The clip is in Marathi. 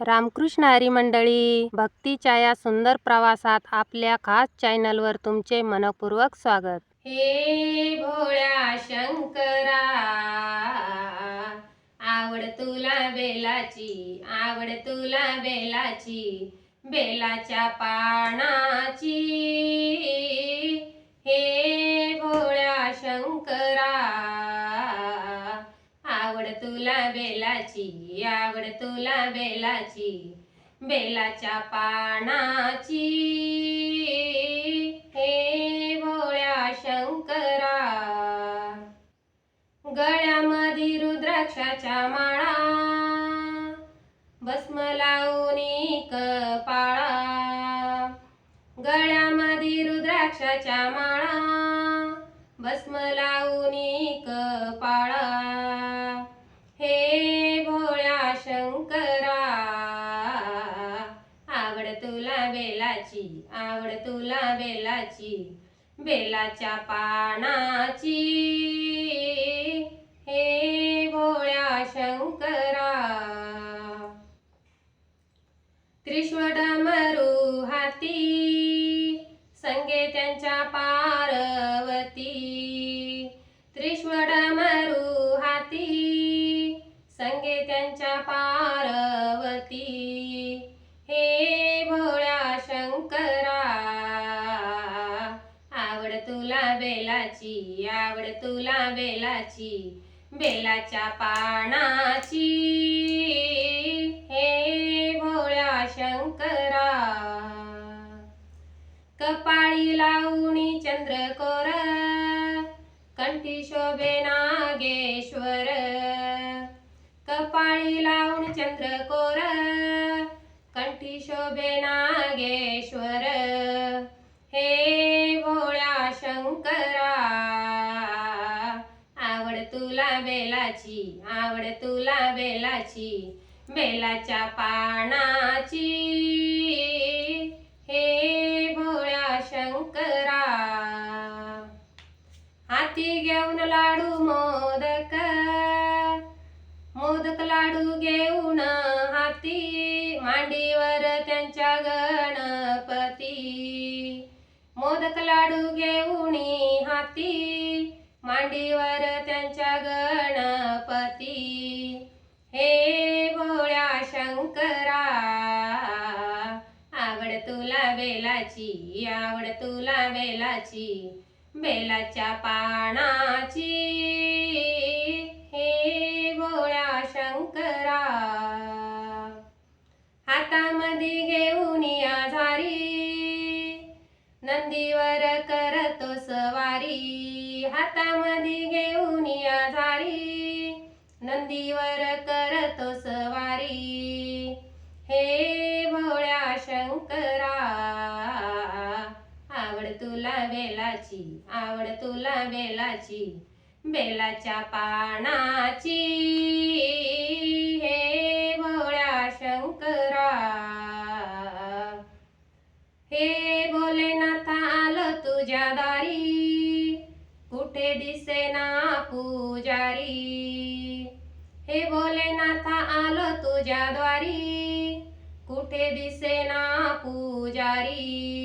रामकृष्ण हरी मंडळी भक्तीच्या या सुंदर प्रवासात आपल्या खास चॅनलवर तुमचे मनपूर्वक स्वागत. हे भोळ्या शंकरा आवड तुला बेलाची आवड तुला बेलाची बेलाच्या पानाची. हे भोळ्या शंकरा आवड तुला बेलाची आवड तुला बेलाची बेलाच्या पानाची. हे भोळ्या शंकरा गळ्यामध्ये रुद्राक्षाच्या माळा. भस्म लावून कपाळा गळ्यामध्ये रुद्राक्षाच्या माळा. बेलाची आवड तुला बेलाची बेलाच्या पानाची. हे भोळ्या शंकरा. त्रिशूळ मरू हाती संगे त्यांच्या पार्वती. त्रिशूळ मरू हाती संगे त्यांच्या तुला बेलाची आवड तुला बेलाची बेलाच्या पानाची. हे भोळ्या शंकरा. कपाळी लावणी चंद्रकोर. कंठी शोभे नागेश्वर. कपाळी लावून चंद्रकोर. कंठी शोभे नागेश्वर. तुला बेलाची आवड तुला बेलाची बेलाच्या पानाची. हे भोळ्या शंकरा हाती घेऊन लाडू मोदक. मोदक लाडू घेऊन हाती मांडीवर त्यांच्या गणपती. मोदक लाडू घेऊन हाती मांडीवर त्या बेलाची आवड तुला बेलाची बेलाच्या पानाची. हे भोळ्या शंकरा हातामध्ये घेऊन या झारी. नंदीवर करतो सवारी हातामध्ये घेऊन या झारी. नंदीवर करतो सवारी. हे भोळ्या शंकरा तुला बेलाची आवड तुला बेलाची बेलाच्या पानाची. हे भोळ्या शंकरा. हे भोलेनाथ आलं तुझ्या दारी. कुठे दिसेना पुजारी. हे भोलेनाथ आलं तुझ्या द्वारी. कुठे दिसेना पुजारी.